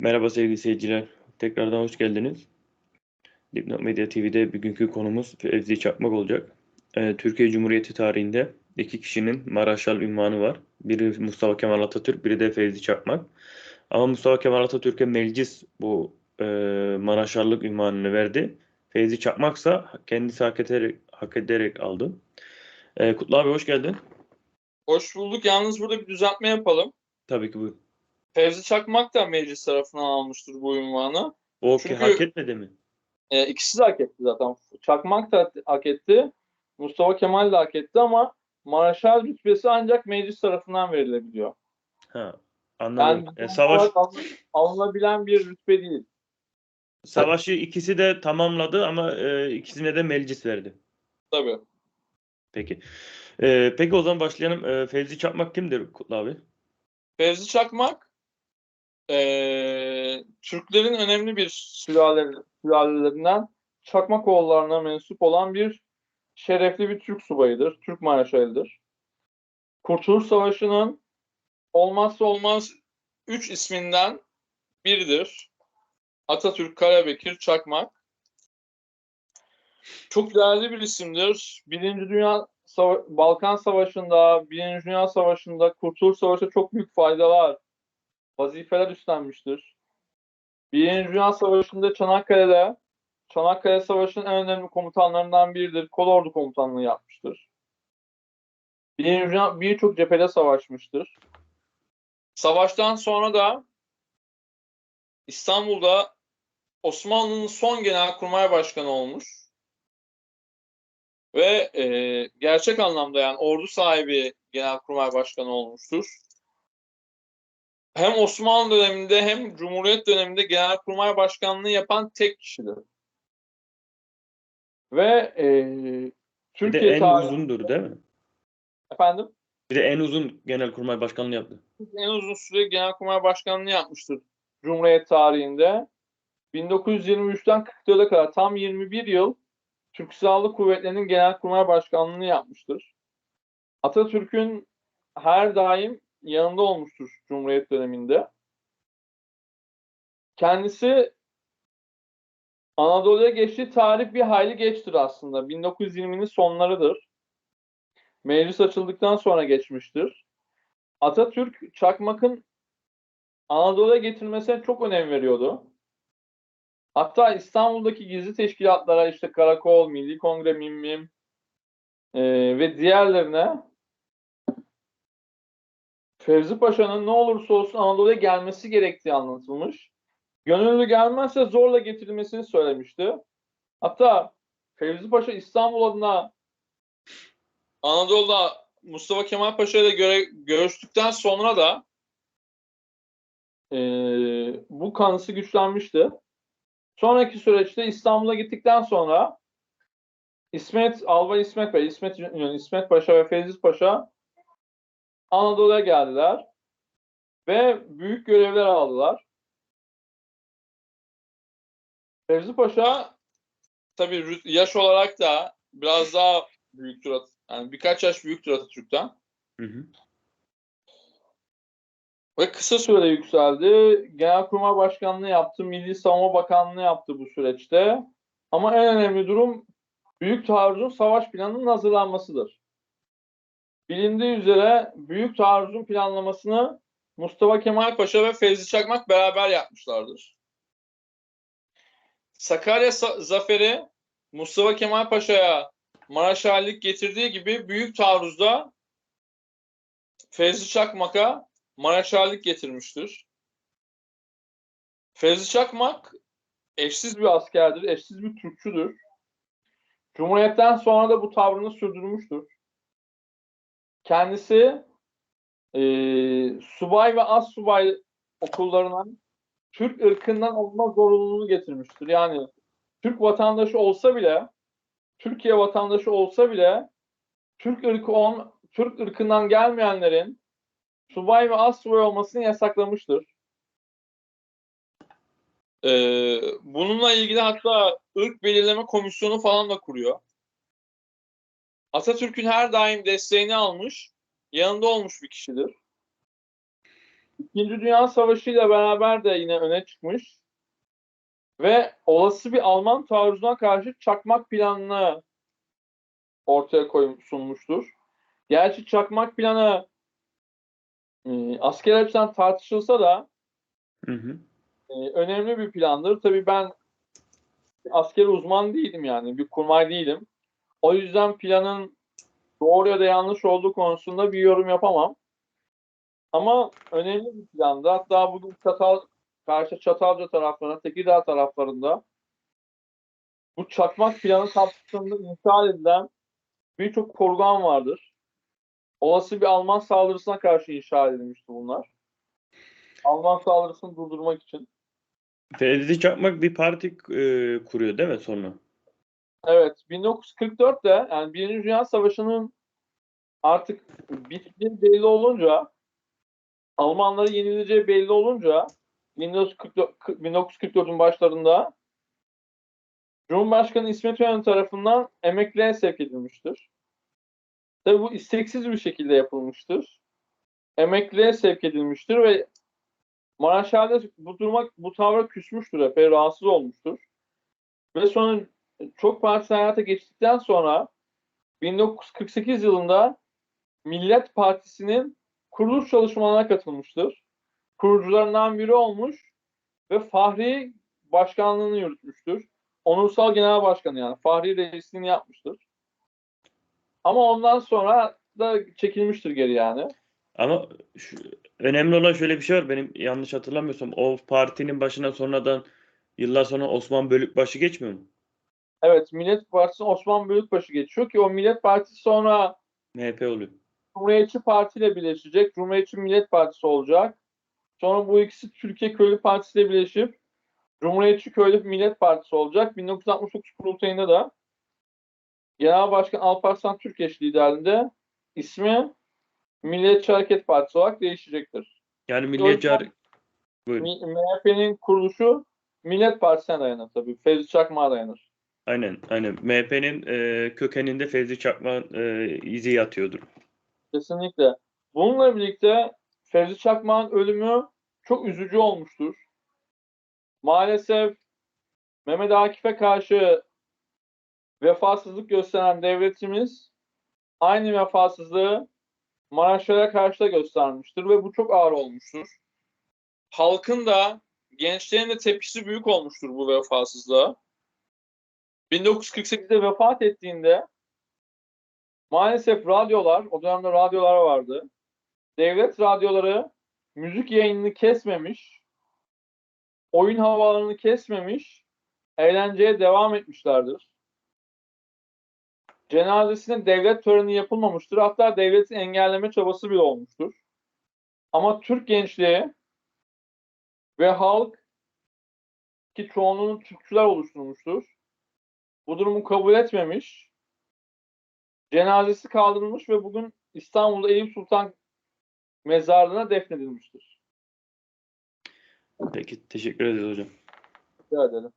Merhaba sevgili seyirciler. Tekrardan hoş geldiniz. Dipnot Medya TV'de bugünkü konumuz Fevzi Çakmak olacak. Ee, Türkiye Cumhuriyeti tarihinde iki kişinin Maraşal ünvanı var. Biri Mustafa Kemal Atatürk, biri de Fevzi Çakmak. Ama Mustafa Kemal Atatürk'e meclis bu e, Maraşallık ünvanını verdi. Fevzi Çakmaksa kendisi hak ederek, hak ederek aldı. Ee, Kutlu abi hoş geldin. Hoş bulduk. Yalnız burada bir düzeltme yapalım. Tabii ki bu. Fevzi Çakmak da meclis tarafından almıştır bu ünvanı. O Çünkü- hak etmedi mi? E, ikisi de hak etti zaten. Çakmak da hak etti. Mustafa Kemal de hak etti ama Maraşal rütbesi ancak meclis tarafından verilebiliyor. Ha, anladım. Yani E, savaş alınabilen bir rütbe değil. Savaşı ikisi de tamamladı ama e, ikisine de meclis verdi. Tabii. Peki. E, peki o zaman başlayalım. E, Fevzi Çakmak kimdir Kutlu abi? Fevzi Çakmak e, Türklerin önemli bir sülale, sülalelerinden Çakmakoğullarına mensup olan bir şerefli bir Türk subayıdır. Türk Maraşalı'dır. Kurtuluş Savaşı'nın olmazsa olmaz üç isminden biridir. Atatürk, Karabekir, Çakmak. Çok değerli bir isimdir. Birinci Dünya Sava- Balkan Savaşı'nda, Birinci Dünya Savaşı'nda, Kurtuluş Savaşı'nda çok büyük faydalar, vazifeler üstlenmiştir. Birinci Dünya Savaşı'nda Çanakkale'de, Çanakkale Savaşı'nın en önemli komutanlarından biridir. Kolordu komutanlığı yapmıştır. Birinci Dünya birçok cephede savaşmıştır. Savaştan sonra da İstanbul'da Osmanlı'nın son genelkurmay başkanı olmuş. Ve e, gerçek anlamda yani ordu sahibi genelkurmay başkanı olmuştur. Hem Osmanlı döneminde hem Cumhuriyet döneminde genelkurmay başkanlığı yapan tek kişidir. Ve e, Bir de Türkiye en tarihinde uzundur değil mi? efendim Bir de en uzun genelkurmay başkanlığı yaptı. en uzun süre genelkurmay başkanlığı yapmıştır Cumhuriyet tarihinde. 1923'ten 44'e kadar tam 21 yıl Türk Silahlı Kuvvetleri'nin genelkurmay başkanlığını yapmıştır. Atatürk'ün her daim yanında olmuştur Cumhuriyet döneminde. Kendisi Anadolu'ya geçtiği tarih bir hayli geçtir aslında. 1920'nin sonlarıdır. Meclis açıldıktan sonra geçmiştir. Atatürk Çakmak'ın Anadolu'ya getirmesine çok önem veriyordu. Hatta İstanbul'daki gizli teşkilatlara işte Karakol, Milli Kongre, MİMMİM e, ve diğerlerine Fevzi Paşa'nın ne olursa olsun Anadolu'ya gelmesi gerektiği anlatılmış. Gönüllü gelmezse zorla getirilmesini söylemişti. Hatta Fevzi Paşa İstanbul adına Anadolu'da Mustafa Kemal Paşa ile göre, görüştükten sonra da e, bu kanısı güçlenmişti. Sonraki süreçte İstanbul'a gittikten sonra İsmet, Albay İsmet Bey, İsmet, İsmet Paşa ve Fevzi Paşa Anadolu'ya geldiler ve büyük görevler aldılar. Fevzi Paşa tabii yaş olarak da biraz daha büyüktür. Yani birkaç yaş büyüktür Atatürk'ten. Hı hı. Ve kısa sürede yükseldi. Genelkurmay Başkanlığı yaptı. Milli Savunma Bakanlığı yaptı bu süreçte. Ama en önemli durum Büyük Taarruz'un savaş planının hazırlanmasıdır. Bilindiği üzere Büyük Taarruz'un planlamasını Mustafa Kemal Paşa ve Fevzi Çakmak beraber yapmışlardır. Sakarya Sa- Zaferi Mustafa Kemal Paşa'ya Maraşalilik getirdiği gibi Büyük Taarruz'da Fevzi Çakmak'a Maraşallik getirmiştir. Fevzi Çakmak eşsiz bir askerdir, eşsiz bir Türkçüdür. Cumhuriyetten sonra da bu tavrını sürdürmüştür. Kendisi eee, subay ve az subay okullarına Türk ırkından olma zorunluluğunu getirmiştir. Yani Türk vatandaşı olsa bile, Türkiye vatandaşı olsa bile Türk ırkı on, Türk ırkından gelmeyenlerin subay ve az subay olmasını yasaklamıştır. Ee, bununla ilgili hatta ırk belirleme komisyonu falan da kuruyor. Atatürk'ün her daim desteğini almış, yanında olmuş bir kişidir. İkinci Dünya Savaşı ile beraber de yine öne çıkmış ve olası bir Alman taarruzuna karşı çakmak planını ortaya koymuş sunmuştur. Gerçi çakmak planı e, asker açıdan tartışılsa da Hı hı. e, önemli bir plandır. Tabii ben asker uzman değilim yani, bir kurmay değilim. O yüzden planın doğru ya da yanlış olduğu konusunda bir yorum yapamam. Ama önemli bir plandı. Hatta bugün Çatal, karşı Çatalca taraflarında, Tekirdağ taraflarında bu çakmak planı kapsamında inşa edilen birçok korgan vardır. Olası bir Alman saldırısına karşı inşa edilmişti bunlar. Alman saldırısını durdurmak için. Fevzi Çakmak bir parti e, kuruyor değil mi sonra? Evet, 1944'te yani Birinci Dünya Savaşı'nın artık bittiği belli olunca Almanları yenileceği belli olunca 1944 1944'ün başlarında Cumhurbaşkanı İsmet İnönü tarafından emekliye sevk edilmiştir. Tabii bu isteksiz bir şekilde yapılmıştır. Emekliye sevk edilmiştir ve Maraşhane bu duruma, bu tavra küsmüştür, epey rahatsız olmuştur. Ve sonra çok partisi hayata geçtikten sonra 1948 yılında Millet Partisi'nin kuruluş çalışmalarına katılmıştır. Kurucularından biri olmuş ve Fahri başkanlığını yürütmüştür. Onursal genel başkanı yani Fahri reisliğini yapmıştır. Ama ondan sonra da çekilmiştir geri yani. Ama şu, önemli olan şöyle bir şey var. Benim yanlış hatırlamıyorsam o partinin başına sonradan yıllar sonra Osman Bölükbaşı geçmiyor mu? Evet Millet Partisi Osman Bölükbaşı geçiyor ki o Millet Partisi sonra MHP oluyor. Cumhuriyetçi Parti ile birleşecek. Cumhuriyetçi Millet Partisi olacak. Sonra bu ikisi Türkiye Köylü Partisi ile birleşip Cumhuriyetçi Köylü Millet Partisi olacak. 1969 kurultayında da Genel Başkan Alparslan Türkeş liderliğinde ismi Milliyetçi Hareket Partisi olarak değişecektir. Yani Milliyetçi Hareket... MHP'nin kuruluşu Millet Partisi'ne dayanır tabii. Fevzi Çakmak'a dayanır. Aynen, aynen. MHP'nin e, kökeninde Fevzi Çakmak'ın e, izi yatıyordur. Kesinlikle. Bununla birlikte Fevzi Çakmak'ın ölümü çok üzücü olmuştur. Maalesef Mehmet Akif'e karşı vefasızlık gösteren devletimiz aynı vefasızlığı Maraşlara karşı da göstermiştir ve bu çok ağır olmuştur. Halkın da gençlerin de tepkisi büyük olmuştur bu vefasızlığa. 1948'de vefat ettiğinde maalesef radyolar, o dönemde radyolar vardı. Devlet radyoları müzik yayınını kesmemiş, oyun havalarını kesmemiş, eğlenceye devam etmişlerdir. Cenazesine devlet töreni yapılmamıştır. Hatta devletin engelleme çabası bile olmuştur. Ama Türk gençliği ve halk ki çoğunluğunu Türkçüler oluşturmuştur. Bu durumu kabul etmemiş. Cenazesi kaldırılmış ve bugün İstanbul'da Eyüp Sultan mezarlığına defnedilmiştir. Peki, teşekkür ederiz hocam. Rica ederim.